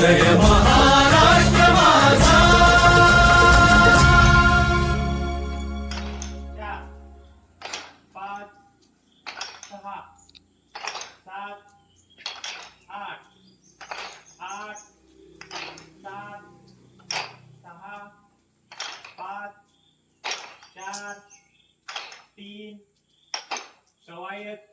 जय महाराष्ट्र माझा चार पाच सहा सात आठ आठ सात सहा पाच चार तीन कवायत